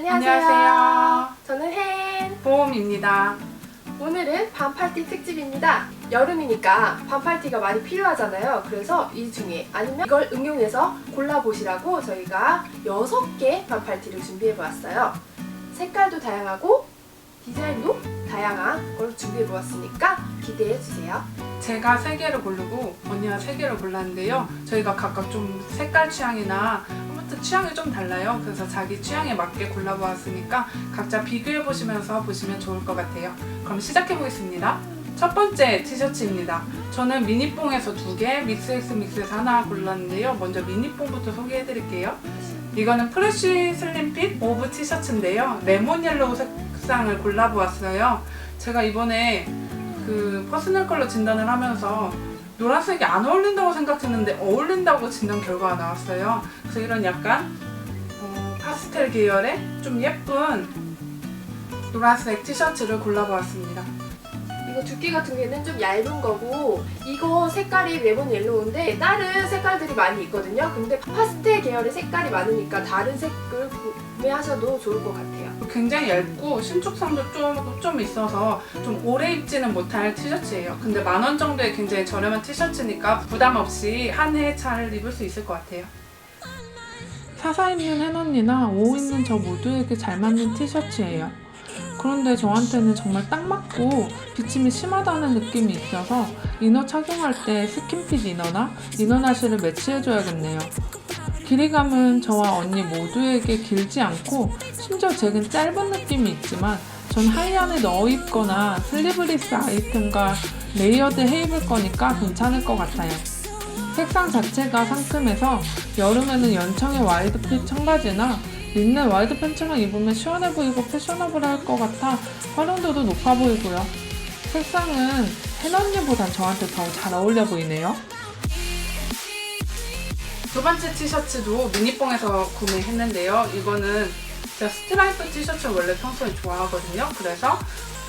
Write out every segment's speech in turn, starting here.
안녕하세요. 안녕하세요. 저는 hen. 보험입니다. 오늘은 반팔티 특집입니다. 여름이니까 반팔티가 많이 필요하잖아요. 그래서 이 중에 아니면 이걸 응용해서 골라보시라고 저희가 6개 반팔티를 준비해보았어요. 색깔도 다양하고 디자인도 다양한 걸 준비해보았으니까 기대해주세요. 제가 세 개를 고르고 언니가 세 개를 골랐는데요. 저희가 각각 좀 색깔 취향이나 아무튼 취향이 좀 달라요. 그래서 자기 취향에 맞게 골라보았으니까 각자 비교해 보시면서 보시면 좋을 것 같아요. 그럼 시작해 보겠습니다. 첫 번째 티셔츠입니다. 저는 미니뽕에서 두 개, 믹스엑스 믹스에서 하나 골랐는데요. 먼저 미니뽕부터 소개해 드릴게요. 이거는 프레쉬 슬림핏 오브 티셔츠인데요. 레몬 옐로우 색상을 골라보았어요. 제가 이번에 그 퍼스널 컬러 진단을 하면서 노란색이 안 어울린다고 생각했는데 어울린다고 진단 결과가 나왔어요. 그래서 이런 약간 어, 파스텔 계열의 좀 예쁜 노란색 티셔츠를 골라보았습니다. 이거 두께 같은 경우에는 좀 얇은 거고 이거 색깔이 레몬 옐로우인데 다른 색깔들이 많이 있거든요. 근데 파스텔 계열의 색깔이 많으니까 다른 색을 구매하셔도 좋을 것 같아요. 굉장히 얇고 신축성도 좀, 좀 있어서 좀 오래 입지는 못할 티셔츠예요. 근데 만 원 정도의 굉장히 저렴한 티셔츠니까 부담 없이 한해잘 입을 수 있을 것 같아요. 사사 입는 hen 언니나 오후 입는 저 모두에게 잘 맞는 티셔츠예요. 그런데 저한테는 정말 딱 맞고 비침이 심하다는 느낌이 있어서 이너 착용할 때 스킨핏 이너나 이너 나시를 매치해줘야겠네요. 길이감은 저와 언니 모두에게 길지 않고 심지어 제겐 짧은 느낌이 있지만 전 하의 안에 넣어 입거나 슬리브리스 아이템과 레이어드 해 입을 거니까 괜찮을 것 같아요. 색상 자체가 상큼해서 여름에는 연청의 와이드핏 청바지나 린넨 와이드 팬츠만 입으면 시원해 보이고 패셔너블할 것 같아 활용도도 높아 보이고요. 색상은 hen 언니보단 저한테 더 잘 어울려 보이네요. 두 번째 티셔츠도 미니뽕에서 구매했는데요. 이거는 제가 스트라이프 티셔츠 원래 평소에 좋아하거든요. 그래서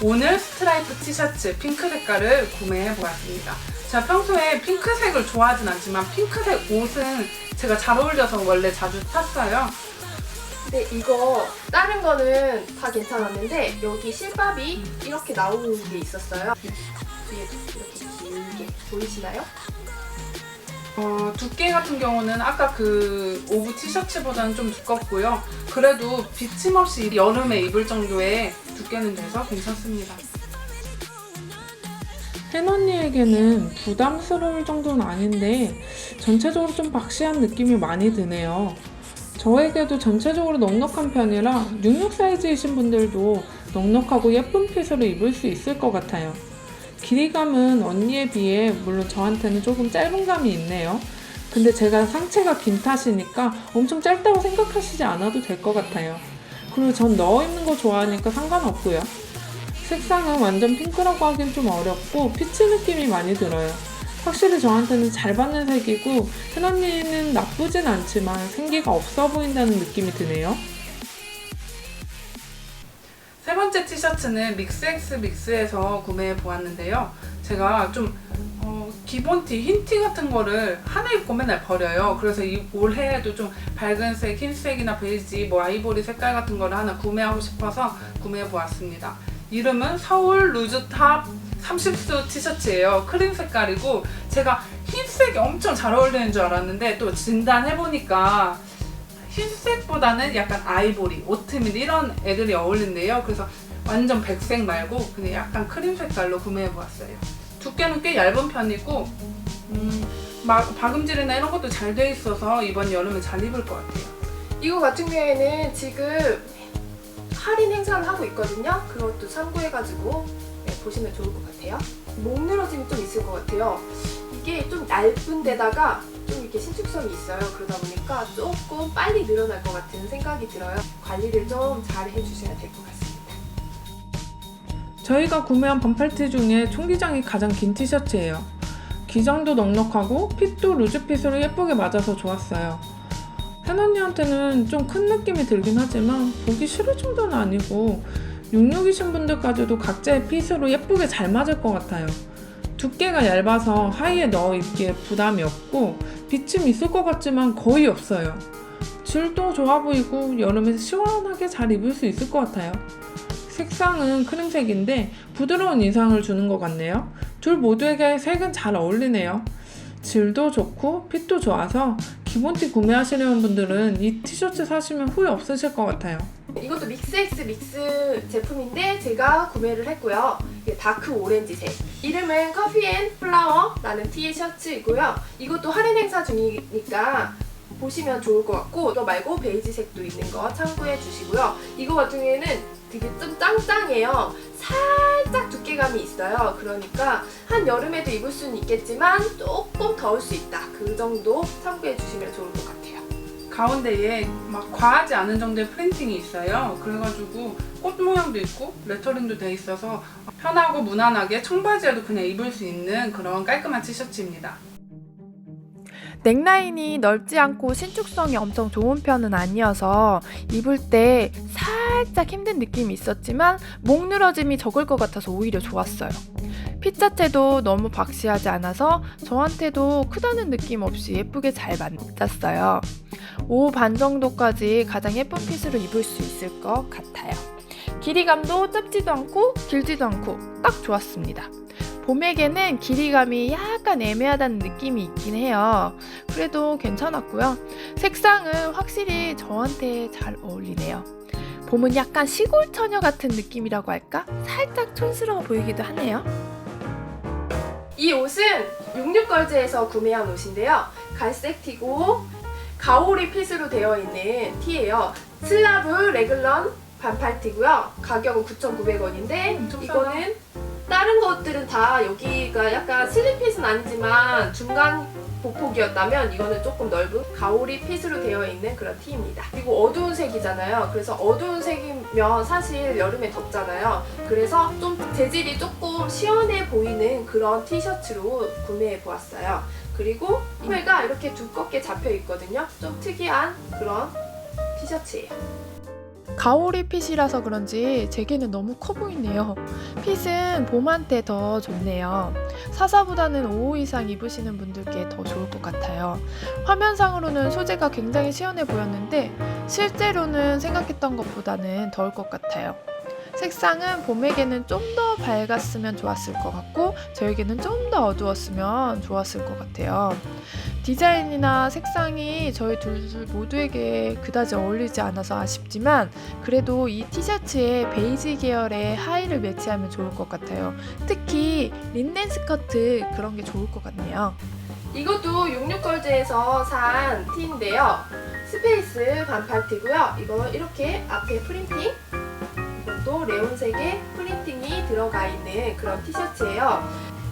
오늘 스트라이프 티셔츠 핑크 색깔을 구매해 보았습니다. 제가 평소에 핑크색을 좋아하진 않지만 핑크색 옷은 제가 잘 어울려서 원래 자주 샀어요. 근데 이거 다른 거는 다 괜찮았는데 여기 실밥이 이렇게 나오는 게 있었어요. 뒤에 이렇게 길게 보이시나요? 어, 두께 같은 경우는 아까 그 오브 티셔츠보다는 좀 두껍고요. 그래도 비침 없이 여름에 입을 정도의 두께는 돼서 괜찮습니다. hen 언니에게는 부담스러울 정도는 아닌데 전체적으로 좀 박시한 느낌이 많이 드네요. 저에게도 전체적으로 넉넉한 편이라 66 사이즈이신 분들도 넉넉하고 예쁜 핏으로 입을 수 있을 것 같아요. 길이감은 언니에 비해 물론 저한테는 조금 짧은 감이 있네요. 근데 제가 상체가 긴 탓이니까 엄청 짧다고 생각하시지 않아도 될 것 같아요. 그리고 전 넣어 입는 거 좋아하니까 상관없고요. 색상은 완전 핑크라고 하긴 좀 어렵고 피치 느낌이 많이 들어요. 확실히 저한테는 잘 받는 색이고 현 언니는 나쁘진 않지만 생기가 없어 보인다는 느낌이 드네요. 세 번째 티셔츠는 믹스엑스 믹스에서 구매해 보았는데요. 제가 좀 어, 기본 티, 흰 티 같은 거를 하나 입고 맨날 버려요. 그래서 이 올해에도 좀 밝은색, 흰색이나 베이지, 뭐 아이보리 색깔 같은 거를 하나 구매하고 싶어서 구매해 보았습니다. 이름은 서울 루즈탑 30수 티셔츠예요. 크림 색깔이고 제가 흰색이 엄청 잘 어울리는 줄 알았는데 또 진단해 보니까 흰색보다는 약간 아이보리, 오트밀 이런 애들이 어울린대요. 그래서 완전 백색 말고 그냥 약간 크림 색깔로 구매해 보았어요. 두께는 꽤 얇은 편이고 음, 막 박음질이나 이런 것도 잘 돼 있어서 이번 여름에 잘 입을 것 같아요. 이거 같은 경우에는 지금 할인 행사를 하고 있거든요. 그것도 참고해가지고 네, 보시면 좋을 것 같아요. 목 늘어짐이 좀 있을 것 같아요. 이게 좀 얇은 데다가 좀 이렇게 신축성이 있어요. 그러다 보니까 조금 빨리 늘어날 것 같은 생각이 들어요. 관리를 좀 잘 해주셔야 될 것 같습니다. 저희가 구매한 반팔티 중에 총기장이 가장 긴 티셔츠예요. 기장도 넉넉하고 핏도 루즈핏으로 예쁘게 맞아서 좋았어요. hen 언니한테는 좀 큰 느낌이 들긴 하지만 보기 싫을 정도는 아니고 66이신 분들까지도 각자의 핏으로 예쁘게 잘 맞을 것 같아요. 두께가 얇아서 하의에 넣어 입기에 부담이 없고 비침 있을 것 같지만 거의 없어요. 질도 좋아 보이고 여름에 시원하게 잘 입을 수 있을 것 같아요. 색상은 크림색인데 부드러운 인상을 주는 것 같네요. 둘 모두에게 색은 잘 어울리네요. 질도 좋고 핏도 좋아서 기본티 구매하시려는 분들은 이 티셔츠 사시면 후회 없으실 것 같아요. 이것도 믹스엑스 믹스 제품인데 제가 구매를 했고요. 다크 오렌지색. 이름은 커피 앤 플라워라는 티셔츠이고요. 이것도 할인 행사 중이니까 보시면 좋을 것 같고 이거 말고 베이지색도 있는 거 참고해 주시고요. 이거 같은 경우에는 되게 좀 짱짱해요. 살짝 두께감이 있어요. 그러니까 한 여름에도 입을 수는 있겠지만 조금 더울 수 있다. 그 정도 참고해 주시면 좋을 것 같아요. 가운데에 막 과하지 않은 정도의 프린팅이 있어요. 그래가지고 꽃 모양도 있고 레터링도 돼 있어서 편하고 무난하게 청바지에도 그냥 입을 수 있는 그런 깔끔한 티셔츠입니다. 넥라인이 넓지 않고 신축성이 엄청 좋은 편은 아니어서 입을 때 살짝 힘든 느낌이 있었지만 목 늘어짐이 적을 것 같아서 오히려 좋았어요. 핏 자체도 너무 박시하지 않아서 저한테도 크다는 느낌 없이 예쁘게 잘 맞았어요. 5 반 정도까지 가장 예쁜 핏으로 입을 수 있을 것 같아요. 길이감도 짧지도 않고 길지도 않고 딱 좋았습니다. 봄에게는 길이감이 약간 애매하다는 느낌이 있긴 해요. 그래도 괜찮았고요. 색상은 확실히 저한테 잘 어울리네요. 봄은 약간 시골 처녀 같은 느낌이라고 할까? 살짝 촌스러워 보이기도 하네요. 이 옷은 66걸즈에서 구매한 옷인데요. 갈색 티고 가오리 핏으로 되어 있는 티예요. 슬라브 레글런 반팔 티고요. 가격은 9,900원인데 엄청 싸다. 이거는 다른 것들은 다 여기가 약간 슬림핏은 아니지만 중간 보폭이었다면 이거는 조금 넓은 가오리 핏으로 되어 있는 그런 티입니다. 그리고 어두운 색이잖아요. 그래서 어두운 색이면 사실 여름에 덥잖아요. 그래서 좀 재질이 조금 시원해 보이는 그런 티셔츠로 구매해 보았어요. 그리고 소매가 이렇게 두껍게 잡혀 있거든요. 좀 특이한 그런 티셔츠예요. 가오리 핏이라서 그런지 제게는 너무 커 보이네요. 핏은 봄한테 더 좋네요. 사사보다는 5호 이상 입으시는 분들께 더 좋을 것 같아요. 화면상으로는 소재가 굉장히 시원해 보였는데 실제로는 생각했던 것보다는 더울 것 같아요. 색상은 봄에게는 좀 더 밝았으면 좋았을 것 같고 저에게는 좀 더 어두웠으면 좋았을 것 같아요. 디자인이나 색상이 저희 둘 모두에게 그다지 어울리지 않아서 아쉽지만 그래도 이 티셔츠에 베이지 계열의 하의를 매치하면 좋을 것 같아요. 특히 린넨 스커트 그런 게 좋을 것 같네요. 이것도 66걸즈에서 산 티인데요. 스페이스 반팔 티고요. 이거 이렇게 앞에 프린팅 이것도 레온색의 프린팅이 들어가 있는 그런 티셔츠예요.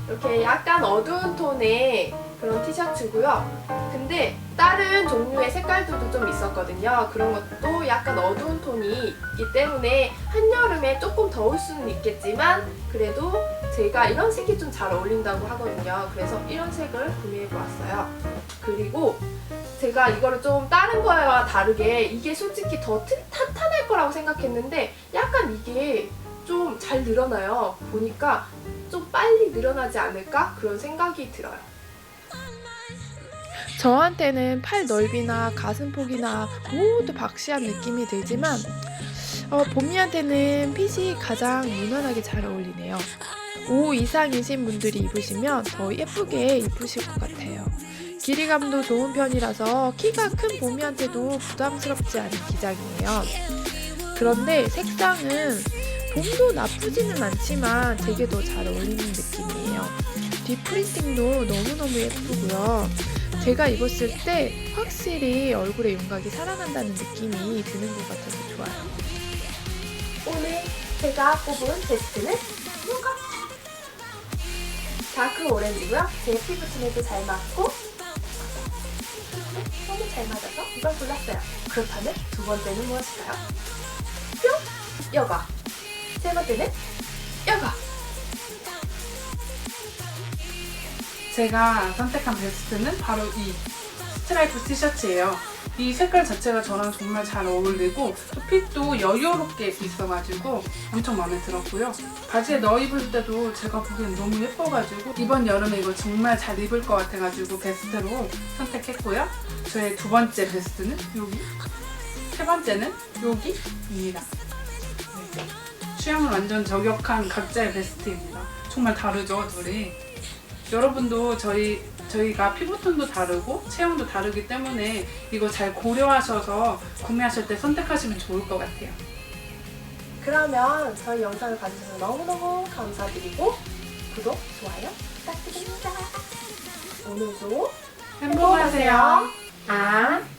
이렇게 약간 어두운 톤의 그런 티셔츠고요. 근데 다른 종류의 색깔들도 좀 있었거든요. 그런 것도 약간 어두운 톤이 있기 때문에 한여름에 조금 더울 수는 있겠지만 그래도 제가 이런 색이 좀 잘 어울린다고 하거든요. 그래서 이런 색을 구매해 보았어요. 그리고 제가 이거를 좀 다른 거와 다르게 이게 솔직히 더 튼- 탄탄할 거라고 생각했는데 약간 이게 좀 잘 늘어나요. 보니까 좀 빨리 늘어나지 않을까 그런 생각이 들어요. 저한테는 팔 넓이나 가슴 폭이나 모두 박시한 느낌이 들지만 어, 봄이한테는 핏이 가장 무난하게 잘 어울리네요. 5 이상이신 분들이 입으시면 더 예쁘게 입으실 것 같아요. 길이감도 좋은 편이라서 키가 큰 봄이한테도 부담스럽지 않은 기장이에요. 그런데 색상은 봄도 나쁘지는 않지만 되게 더 잘 어울리는 느낌이에요. 뒷 프린팅도 너무너무 예쁘고요. 제가 입었을 때 확실히 얼굴에 윤곽이 살아난다는 느낌이 드는 것 같아서 좋아요. 오늘 제가 뽑은 베스트는 이거 다크 오렌지고요. 제 피부톤에도 잘 맞고 너무 잘 맞아서 이걸 골랐어요. 그렇다면 두 번째는 무엇일까요? 뿅! 여가 세 번째는 여가 제가 선택한 베스트는 바로 이 스트라이프 티셔츠예요. 이 색깔 자체가 저랑 정말 잘 어울리고 또 핏도 여유롭게 있어가지고 엄청 마음에 들었고요. 바지에 넣어 입을 때도 제가 보기엔 너무 예뻐가지고 이번 여름에 이거 정말 잘 입을 것 같아가지고 베스트로 선택했고요. 저의 두 번째 베스트는 여기, 세 번째는 여기입니다. 네. 취향을 완전 저격한 각자의 베스트입니다. 정말 다르죠, 둘이. 여러분도 저희 저희가 피부톤도 다르고 체형도 다르기 때문에 이거 잘 고려하셔서 구매하실 때 선택하시면 좋을 것 같아요. 그러면 저희 영상을 봐주셔서 너무너무 감사드리고 구독, 좋아요 부탁드립니다. 오늘도 행복하세요. 아.